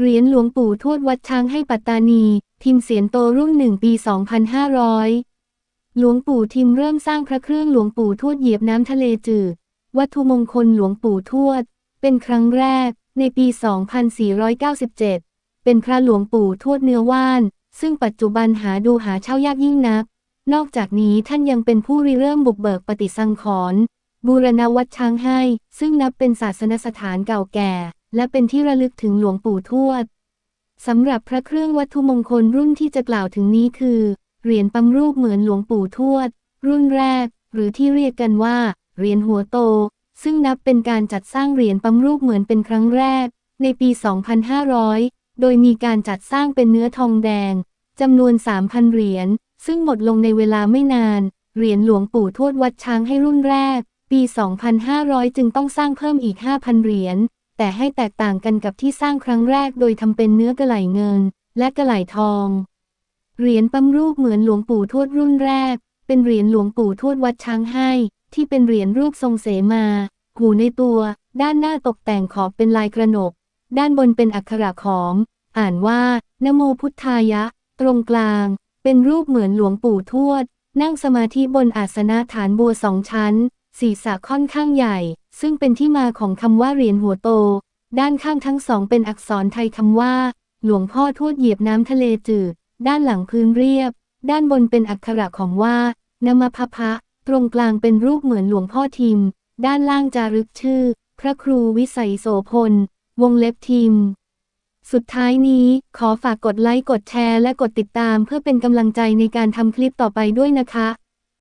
เหรียญหลวงปู่ทวดวัดช้างให้ปัตตานี ทิมเสียนโตรุ่นหนึ่งปี 2500 หลวงปู่ทิมเริ่มสร้างพระเครื่องหลวงปู่ทวดเหยียบน้ำทะเลจืด วัตถุมงคลหลวงปู่ทวด เป็นครั้งแรก ในปี 2497 เป็นพระหลวงปู่ทวดเนื้อว่าน ซึ่งปัจจุบันหาดูหาเช่ายากยิ่งนัก นอกจากนี้ท่านยังเป็นผู้ริเริ่มบุกเบิกปฏิสังขรณ์บูรณวัดช้างให้ ซึ่งนับเป็นศาสนสถานเก่าแก่ และเป็นที่ระลึกถึงหลวงปู่ทวดสำหรับพระเครื่องวัตถุมงคลรุ่นที่จะกล่าวถึงนี้คือ เหรียญปั๊มรูปเหมือนหลวงปู่ทวด รุ่นแรก หรือที่เรียกกันว่า เหรียญหัวโต ซึ่งนับเป็นการจัดสร้างเหรียญปั๊มรูปเหมือนเป็นครั้งแรก ในปี 2500 โดยมีการจัดสร้างเป็นเนื้อทองแดงจำนวน 3,000 เหรียญ ซึ่งหมดลงในเวลาไม่นาน เหรียญหลวงปู่ทวดวัดช้างให้รุ่นแรก ปี 2500 จึงต้องสร้างเพิ่มอีก 5,000 เหรียญ แต่ให้แตกต่างกันกับที่สร้างครั้งแรกโดยทำเป็นเนื้อกระไหลเงิน และกระไหลทอง เหรียญปั๊มรูปเหมือนหลวงปู่ทวดรุ่นแรก เป็นเหรียญหลวงปู่ทวดวัดช้างให้ ที่เป็นเหรียญรูปทรงเสมา หูในตัว ด้านหน้าตกแต่งขอบเป็นลายกระหนก ด้านบนเป็นอักขระขอม อ่านว่านโมพุทธายะ ตรงกลาง เป็นรูปเหมือนหลวงปู่ทวด นั่งสมาธิบนอาสนะฐานบัวสองชั้น ศีรษะค่อนข้างใหญ่ ซึ่งเป็นที่มาของคำว่าเหรียญหัวโต ด้านข้างทั้งสองเป็นอักษรไทยคำว่า หลวงพ่อทวดเหยียบน้ำทะเลจืด ด้านหลังพื้นเรียบ ด้านบนเป็นอักขระของว่านมพพะ ตรงกลางเป็นรูปเหมือนหลวงพ่อทิม ด้านล่างจารึกชื่อ พระครูวิสัยโสพล วงเล็บทิม สุดท้ายนี้ขอฝากกดไลค์ กดแชร์ และกดติดตามเพื่อเป็นกำลังใจในการทำคลิปต่อไปด้วยนะคะ